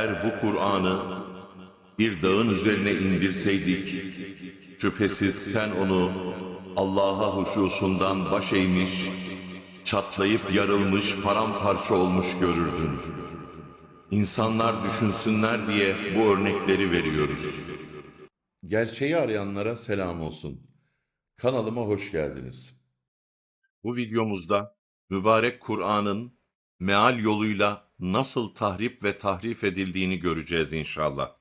Eğer bu Kur'an'ı bir dağın üzerine indirseydik, şüphesiz sen onu Allah'a huşusundan baş eğmiş, çatlayıp yarılmış, paramparça olmuş görürdün. İnsanlar düşünsünler diye bu örnekleri veriyoruz. Gerçeği arayanlara selam olsun. Kanalıma hoş geldiniz. Bu videomuzda mübarek Kur'an'ın meal yoluyla nasıl tahrip ve tahrif edildiğini göreceğiz inşallah.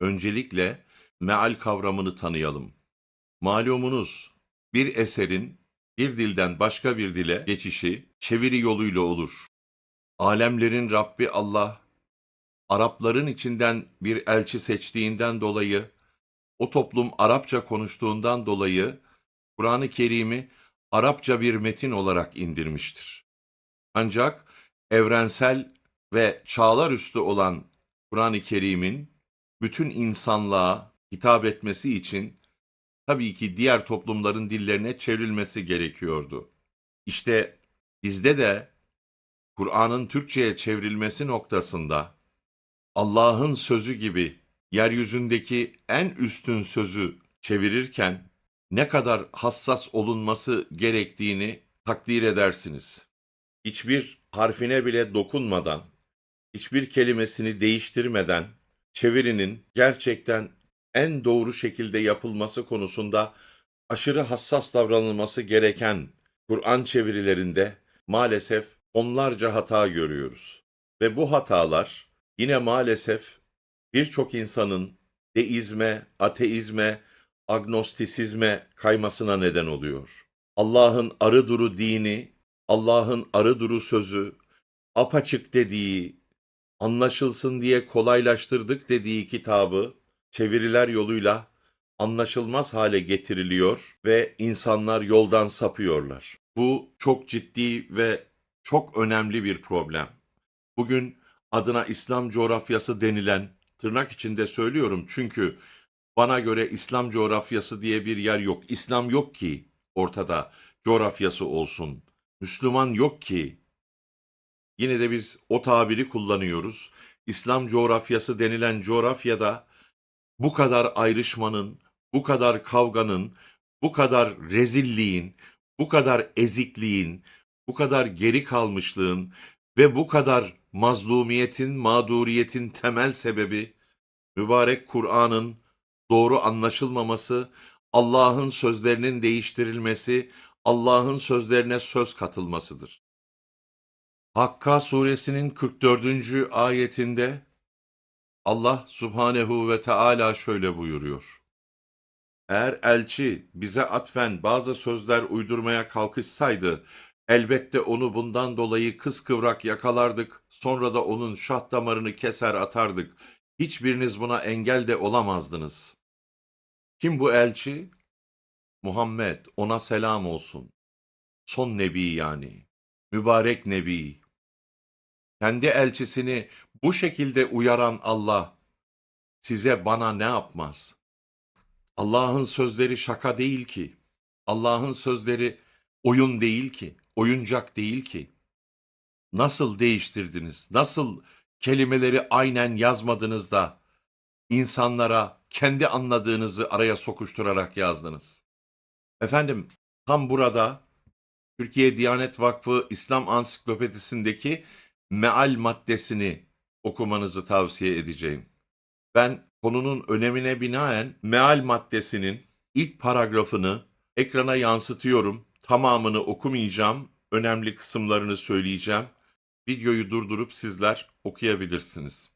Öncelikle meal kavramını tanıyalım. Malumunuz bir eserin bir dilden başka bir dile geçişi çeviri yoluyla olur. Alemlerin Rabbi Allah, Arapların içinden bir elçi seçtiğinden dolayı, o toplum Arapça konuştuğundan dolayı Kur'an-ı Kerim'i Arapça bir metin olarak indirmiştir. Ancak evrensel ve çağlar üstü olan Kur'an-ı Kerim'in bütün insanlığa hitap etmesi için tabii ki diğer toplumların dillerine çevrilmesi gerekiyordu. İşte bizde de Kur'an'ın Türkçe'ye çevrilmesi noktasında Allah'ın sözü gibi yeryüzündeki en üstün sözü çevirirken ne kadar hassas olunması gerektiğini takdir edersiniz. Hiçbir harfine bile dokunmadan, hiçbir kelimesini değiştirmeden çevirinin gerçekten en doğru şekilde yapılması konusunda aşırı hassas davranılması gereken Kur'an çevirilerinde maalesef onlarca hata görüyoruz. Ve bu hatalar yine maalesef birçok insanın deizme, ateizme, agnostisizme kaymasına neden oluyor. Allah'ın arı duru dini, Allah'ın arı duru sözü, apaçık dediği, anlaşılsın diye kolaylaştırdık dediği kitabı çeviriler yoluyla anlaşılmaz hale getiriliyor ve insanlar yoldan sapıyorlar. Bu çok ciddi ve çok önemli bir problem. Bugün adına İslam coğrafyası denilen tırnak içinde söylüyorum çünkü bana göre İslam coğrafyası diye bir yer yok. İslam yok ki ortada coğrafyası olsun. Müslüman yok ki. Yine de biz o tabiri kullanıyoruz. İslam coğrafyası denilen coğrafyada bu kadar ayrışmanın, bu kadar kavganın, bu kadar rezilliğin, bu kadar ezikliğin, bu kadar geri kalmışlığın ve bu kadar mazlumiyetin, mağduriyetin temel sebebi mübarek Kur'an'ın doğru anlaşılmaması, Allah'ın sözlerinin değiştirilmesi, Allah'ın sözlerine söz katılmasıdır. Hakka suresinin 44. ayetinde Allah subhanehu ve Teala şöyle buyuruyor. Eğer elçi bize atfen bazı sözler uydurmaya kalkışsaydı, elbette onu bundan dolayı kıskıvrak yakalardık, sonra da onun şah damarını keser atardık. Hiçbiriniz buna engel de olamazdınız. Kim bu elçi? Muhammed, ona selam olsun. Son nebi yani. Mübarek nebi. Kendi elçisini bu şekilde uyaran Allah size bana ne yapmaz? Allah'ın sözleri şaka değil ki. Allah'ın sözleri oyun değil ki, oyuncak değil ki. Nasıl değiştirdiniz? Nasıl kelimeleri aynen yazmadınız da insanlara kendi anladığınızı araya sokuşturarak yazdınız? Efendim, tam burada Türkiye Diyanet Vakfı İslam Ansiklopedisindeki meal maddesini okumanızı tavsiye edeceğim. Ben konunun önemine binaen meal maddesinin ilk paragrafını ekrana yansıtıyorum. Tamamını okumayacağım. Önemli kısımlarını söyleyeceğim. Videoyu durdurup sizler okuyabilirsiniz.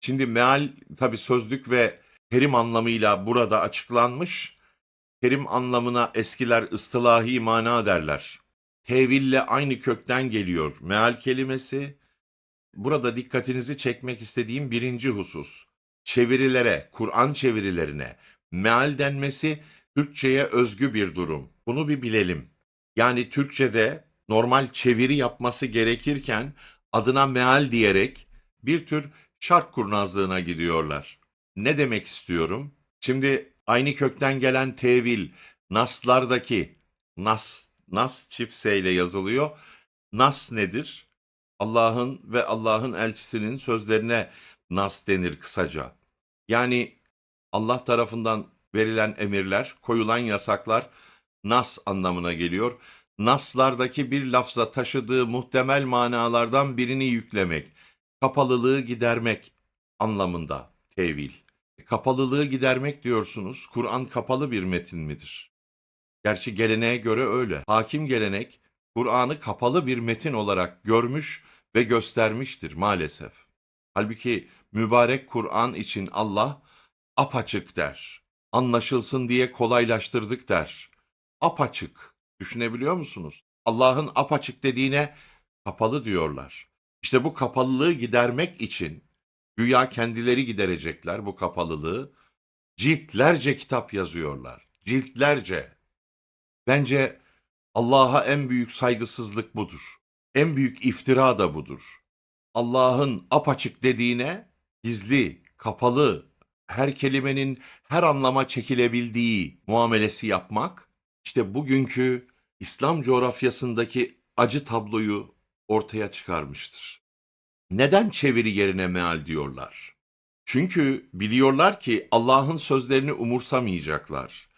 Şimdi meal tabi sözlük ve terim anlamıyla burada açıklanmış. Terim anlamına eskiler ıstılahi mana derler. Teville aynı kökten geliyor meal kelimesi. Burada dikkatinizi çekmek istediğim birinci husus. Çevirilere, Kur'an çevirilerine meal denmesi Türkçe'ye özgü bir durum. Bunu bir bilelim. Yani Türkçe'de normal çeviri yapması gerekirken adına meal diyerek bir tür şark kurnazlığına gidiyorlar. Ne demek istiyorum? Şimdi aynı kökten gelen tevil, naslardaki nas, nas çift S ile yazılıyor. Nas nedir? Allah'ın ve Allah'ın elçisinin sözlerine Nas denir kısaca. Yani Allah tarafından verilen emirler, koyulan yasaklar nas anlamına geliyor. Naslardaki bir lafza taşıdığı muhtemel manalardan birini yüklemek, kapalılığı gidermek anlamında tevil. Kapalılığı gidermek diyorsunuz. Kur'an kapalı bir metin midir? Gerçi geleneğe göre öyle. Hakim gelenek Kur'an'ı kapalı bir metin olarak görmüş ve göstermiştir maalesef. Halbuki mübarek Kur'an için Allah apaçık der. Anlaşılsın diye kolaylaştırdık der. Apaçık. Düşünebiliyor musunuz? Allah'ın apaçık dediğine kapalı diyorlar. İşte bu kapalılığı gidermek için güya kendileri giderecekler bu kapalılığı. Ciltlerce kitap yazıyorlar. Ciltlerce. Bence Allah'a en büyük saygısızlık budur. En büyük iftira da budur. Allah'ın apaçık dediğine gizli, kapalı, her kelimenin her anlama çekilebildiği muamelesi yapmak, işte bugünkü İslam coğrafyasındaki acı tabloyu ortaya çıkarmıştır. Neden çeviri yerine meal diyorlar? Çünkü biliyorlar ki Allah'ın sözlerini umursamayacaklar.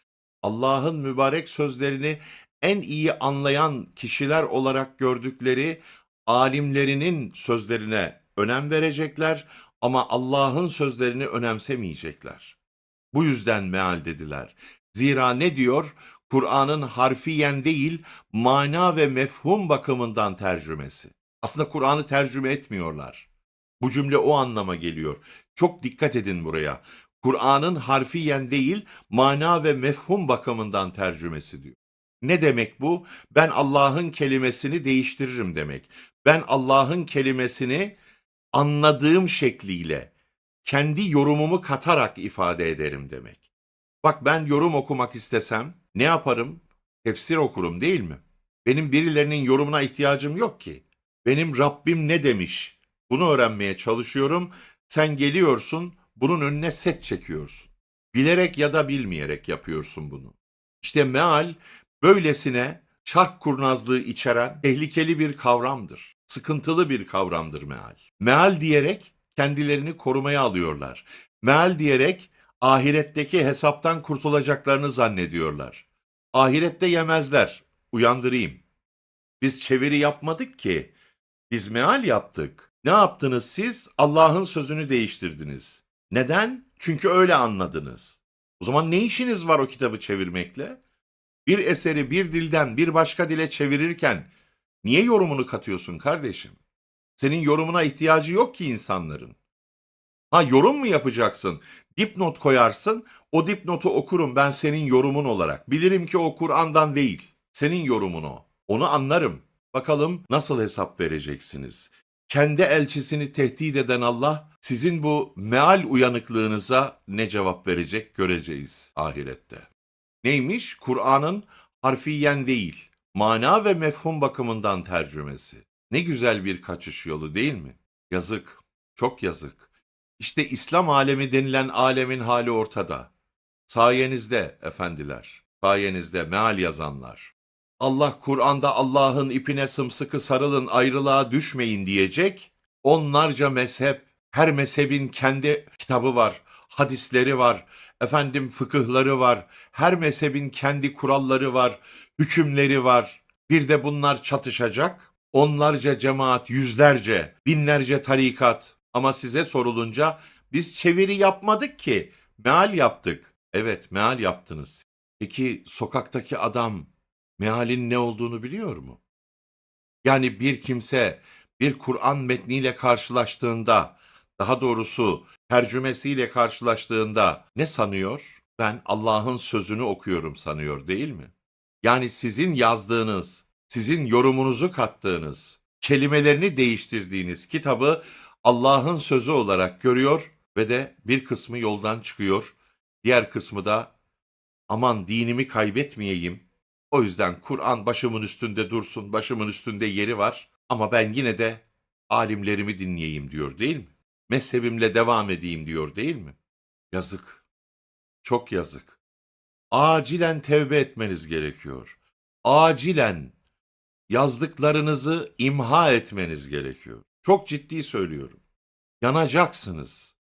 Allah'ın mübarek sözlerini en iyi anlayan kişiler olarak gördükleri alimlerinin sözlerine önem verecekler ama Allah'ın sözlerini önemsemeyecekler. Bu yüzden meal dediler. Zira ne diyor? Kur'an'ın harfiyen değil, mana ve mefhum bakımından tercümesi. Aslında Kur'an'ı tercüme etmiyorlar. Bu cümle o anlama geliyor. Çok dikkat edin buraya. Kur'an'ın harfiyen değil, mana ve mefhum bakımından tercümesi diyor. Ne demek bu? Ben Allah'ın kelimesini değiştiririm demek. Ben Allah'ın kelimesini anladığım şekliyle, kendi yorumumu katarak ifade ederim demek. Bak ben yorum okumak istesem ne yaparım? Tefsir okurum değil mi? Benim birilerinin yorumuna ihtiyacım yok ki. Benim Rabbim ne demiş? Bunu öğrenmeye çalışıyorum. Sen geliyorsun, bunun önüne set çekiyorsun. Bilerek ya da bilmeyerek yapıyorsun bunu. İşte meal böylesine çark kurnazlığı içeren tehlikeli bir kavramdır. Sıkıntılı bir kavramdır meal. Meal diyerek kendilerini korumaya alıyorlar. Meal diyerek ahiretteki hesaptan kurtulacaklarını zannediyorlar. Ahirette yemezler. Uyandırayım. Biz çeviri yapmadık ki. Biz meal yaptık. Ne yaptınız siz? Allah'ın sözünü değiştirdiniz. Neden? Çünkü öyle anladınız. O zaman ne işiniz var o kitabı çevirmekle? Bir eseri bir dilden bir başka dile çevirirken niye yorumunu katıyorsun kardeşim? Senin yorumuna ihtiyacı yok ki insanların. Ha yorum mu yapacaksın? Dipnot koyarsın. O dipnotu okurum ben senin yorumun olarak. Bilirim ki o Kur'an'dan değil. Senin yorumun o. Onu anlarım. Bakalım nasıl hesap vereceksiniz? Kendi elçisini tehdit eden Allah sizin bu meal uyanıklığınıza ne cevap verecek göreceğiz ahirette. Neymiş? Kur'an'ın harfiyen değil, mana ve mefhum bakımından tercümesi. Ne güzel bir kaçış yolu değil mi? Yazık, çok yazık. İşte İslam alemi denilen alemin hali ortada. Sayenizde efendiler, sayenizde meal yazanlar. Allah Kur'an'da Allah'ın ipine sımsıkı sarılın ayrılığa düşmeyin diyecek. Onlarca mezhep, her mezhebin kendi kitabı var, hadisleri var, efendim fıkıhları var, her mezhebin kendi kuralları var, hükümleri var. Bir de bunlar çatışacak. Onlarca cemaat, yüzlerce, binlerce tarikat. Ama size sorulunca biz çeviri yapmadık ki, meal yaptık. Evet, meal yaptınız. Peki sokaktaki adam mealin ne olduğunu biliyor mu? Yani bir kimse bir Kur'an metniyle karşılaştığında, daha doğrusu tercümesiyle karşılaştığında ne sanıyor? Ben Allah'ın sözünü okuyorum sanıyor değil mi? Yani sizin yazdığınız, sizin yorumunuzu kattığınız, kelimelerini değiştirdiğiniz kitabı Allah'ın sözü olarak görüyor ve de bir kısmı yoldan çıkıyor. Diğer kısmı da aman dinimi kaybetmeyeyim. O yüzden Kur'an başımın üstünde dursun, başımın üstünde yeri var ama ben yine de alimlerimi dinleyeyim diyor değil mi? Mezhebimle devam edeyim diyor değil mi? Yazık. Çok yazık. Acilen tevbe etmeniz gerekiyor. Acilen yazdıklarınızı imha etmeniz gerekiyor. Çok ciddi söylüyorum. Yanacaksınız.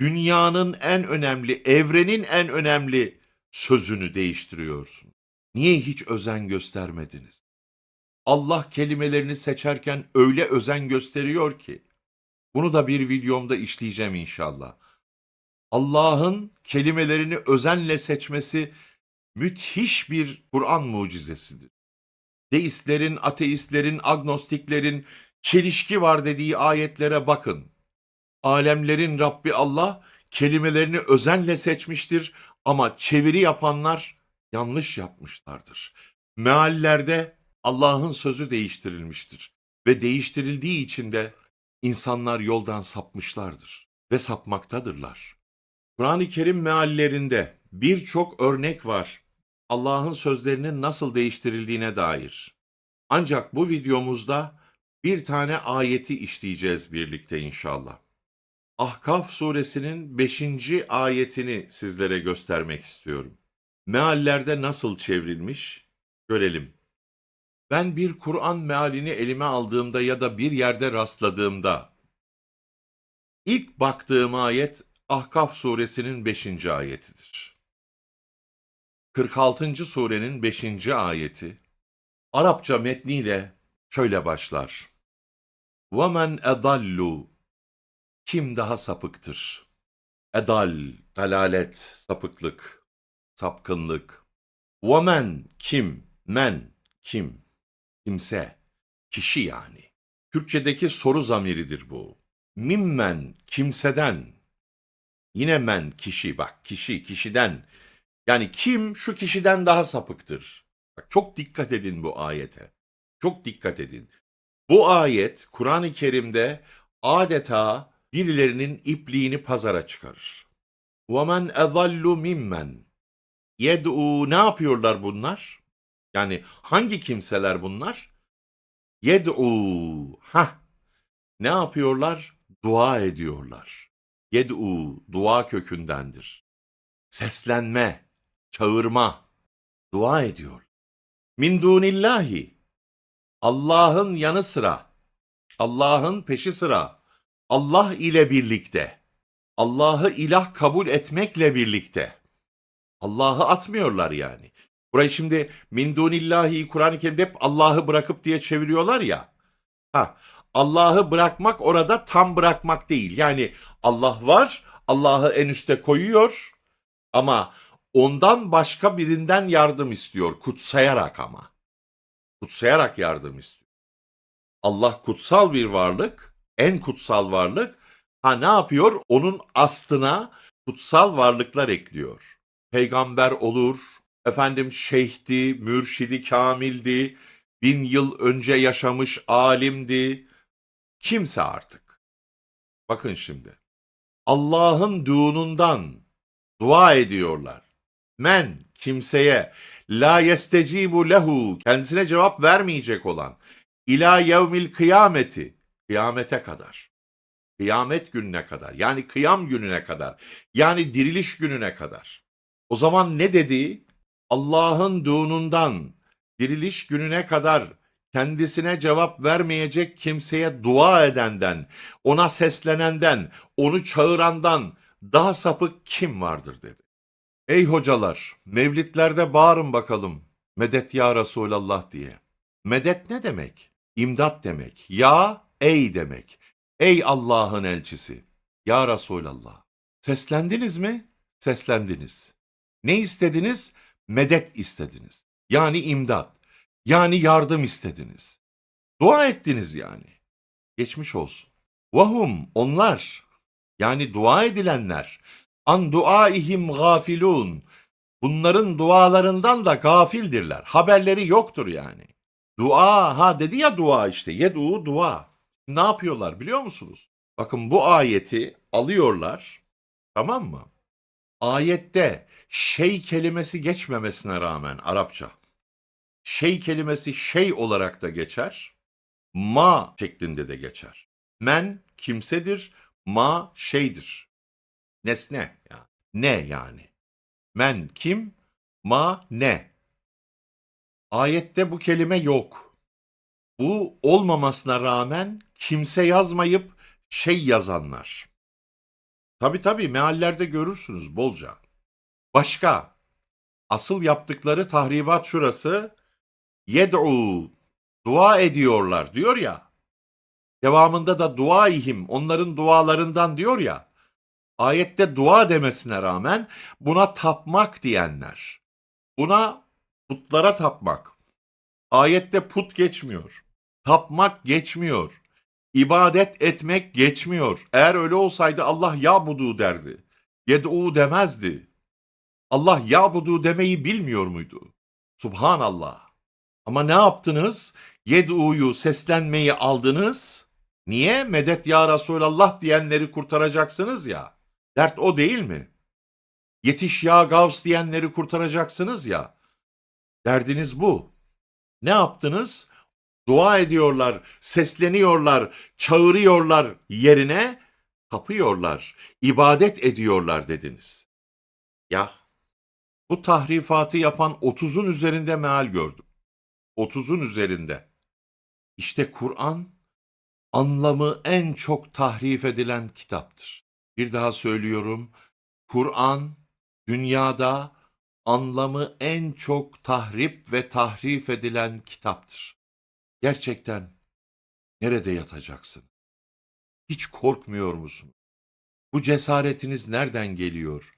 Dünyanın en önemli, evrenin en önemli sözünü değiştiriyorsun. Niye hiç özen göstermediniz? Allah kelimelerini seçerken öyle özen gösteriyor ki. Bunu da bir videomda işleyeceğim inşallah. Allah'ın kelimelerini özenle seçmesi müthiş bir Kur'an mucizesidir. Deistlerin, ateistlerin, agnostiklerin çelişki var dediği ayetlere bakın. Alemlerin Rabbi Allah kelimelerini özenle seçmiştir ama çeviri yapanlar yanlış yapmışlardır. Meallerde Allah'ın sözü değiştirilmiştir ve değiştirildiği için de insanlar yoldan sapmışlardır ve sapmaktadırlar. Kur'an-ı Kerim meallerinde birçok örnek var Allah'ın sözlerinin nasıl değiştirildiğine dair. Ancak bu videomuzda bir tane ayeti işleyeceğiz birlikte inşallah. Ahkaf suresinin 5. ayetini sizlere göstermek istiyorum Meallerde nasıl çevrilmiş görelim. Ben bir Kur'an mealini elime aldığımda ya da bir yerde rastladığımda ilk baktığım ayet Ahkaf suresinin 5. ayetidir. 46. surenin 5. ayeti Arapça metniyle şöyle başlar. وَمَنْ اَضَلُّ Kim daha sapıktır? Edal, dalalet, sapıklık, sapkınlık. وَمَنْ Kim? Men, kim? Kimse, kişi yani. Türkçedeki soru zamiridir bu. Mimmen, kimseden. Yine men, kişi, bak kişi, kişiden. Yani kim şu kişiden daha sapıktır? Bak çok dikkat edin bu ayete. Çok dikkat edin. Bu ayet Kur'an-ı Kerim'de adeta birilerinin ipliğini pazara çıkarır. وَمَنْ اَظَلُّ مِمَّنْ Yed'u ne yapıyorlar bunlar? Yani hangi kimseler bunlar? Yed'u ha ne yapıyorlar? Dua ediyorlar. Yed'u dua kökündendir. Seslenme, çağırma, dua ediyor. Min dunillahi Allah'ın yanı sıra, Allah'ın peşi sıra, Allah ile birlikte, Allah'ı ilah kabul etmekle birlikte. Allah'ı atmıyorlar yani. Burayı şimdi min dunillahi Kur'an-ı Kerim'de hep Allah'ı bırakıp diye çeviriyorlar ya. Ha, Allah'ı bırakmak orada tam bırakmak değil. Yani Allah var, Allah'ı en üste koyuyor ama ondan başka birinden yardım istiyor kutsayarak ama. Kutsayarak yardım istiyor. Allah kutsal bir varlık, en kutsal varlık. Ha ne yapıyor? Onun aslına kutsal varlıklar ekliyor. Peygamber olur, efendim şeyhti, mürşidi kamildi, bin yıl önce yaşamış alimdi. Kimse artık. Bakın şimdi. Allah'ın düğününden dua ediyorlar. Men kimseye la yestecibu lehu kendisine cevap vermeyecek olan ila yevmil kıyameti kıyamete kadar. Kıyamet gününe kadar yani kıyam gününe kadar yani diriliş gününe kadar. O zaman ne dedi? Allah'ın düğününden diriliş gününe kadar kendisine cevap vermeyecek kimseye dua edenden, ona seslenenden, onu çağırandan daha sapık kim vardır dedi. Ey hocalar, mevlitlerde bağırın bakalım. Medet ya Resulallah diye. Medet ne demek? İmdat demek. Ya, ey demek. Ey Allah'ın elçisi. Ya Resulallah. Seslendiniz mi? Seslendiniz. Ne istediniz? Medet istediniz. Yani imdat. Yani yardım istediniz. Dua ettiniz yani. Geçmiş olsun. Vahum onlar. Yani dua edilenler. An duaihim gafilun. Bunların dualarından da gafildirler. Haberleri yoktur yani. Dua ha dedi ya dua işte. Yedu dua. Ne yapıyorlar biliyor musunuz? Bakın bu ayeti alıyorlar. Tamam mı? Ayette şey kelimesi geçmemesine rağmen Arapça. Şey kelimesi şey olarak da geçer. Ma şeklinde de geçer. Men kimsedir, ma şeydir. Nesne ya. Ne yani? Men kim? Ma ne? Ayette bu kelime yok. Bu olmamasına rağmen kimse yazmayıp şey yazanlar. Tabi tabi meallerde görürsünüz bolca. Başka, asıl yaptıkları tahribat şurası, yed'u, dua ediyorlar diyor ya. Devamında da dua ihim, onların dualarından diyor ya. Ayette dua demesine rağmen buna tapmak diyenler. Buna putlara tapmak. Ayette put geçmiyor. Tapmak geçmiyor. İbadet etmek geçmiyor. Eğer öyle olsaydı Allah ya budu derdi. Yed'u demezdi. Allah ya budu demeyi bilmiyor muydu? Subhanallah. Ama ne yaptınız? Yed'u'yu seslenmeyi aldınız. Niye? Medet ya Resulallah diyenleri kurtaracaksınız ya. Dert o değil mi? Yetiş ya Gavs diyenleri kurtaracaksınız ya. Derdiniz bu. Ne yaptınız? Dua ediyorlar, sesleniyorlar, çağırıyorlar yerine kapıyorlar, ibadet ediyorlar dediniz. Ya bu tahrifatı yapan 30'un üzerinde meal gördüm. 30'un üzerinde. İşte Kur'an anlamı en çok tahrif edilen kitaptır. Bir daha söylüyorum. Kur'an dünyada anlamı en çok tahrip ve tahrif edilen kitaptır. Gerçekten nerede yatacaksın? Hiç korkmuyor musun? Bu cesaretiniz nereden geliyor?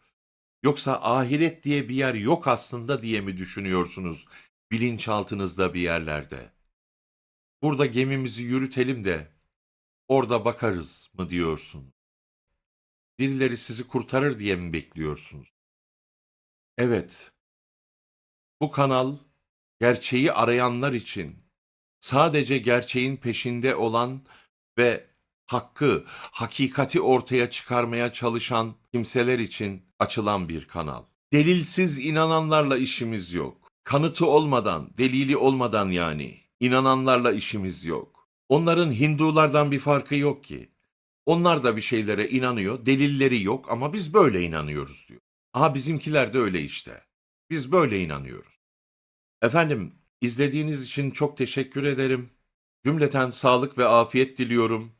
Yoksa ahiret diye bir yer yok aslında diye mi düşünüyorsunuz bilinçaltınızda bir yerlerde? Burada gemimizi yürütelim de orada bakarız mı diyorsun? Birileri sizi kurtarır diye mi bekliyorsunuz? Evet. Bu kanal gerçeği arayanlar için sadece gerçeğin peşinde olan ve hakkı, hakikati ortaya çıkarmaya çalışan kimseler için açılan bir kanal. Delilsiz inananlarla işimiz yok. Kanıtı olmadan, delili olmadan yani inananlarla işimiz yok. Onların Hindulardan bir farkı yok ki. Onlar da bir şeylere inanıyor, delilleri yok ama biz böyle inanıyoruz diyor. Aha bizimkiler de öyle işte. Biz böyle inanıyoruz. Efendim, izlediğiniz için çok teşekkür ederim. Cümleten sağlık ve afiyet diliyorum.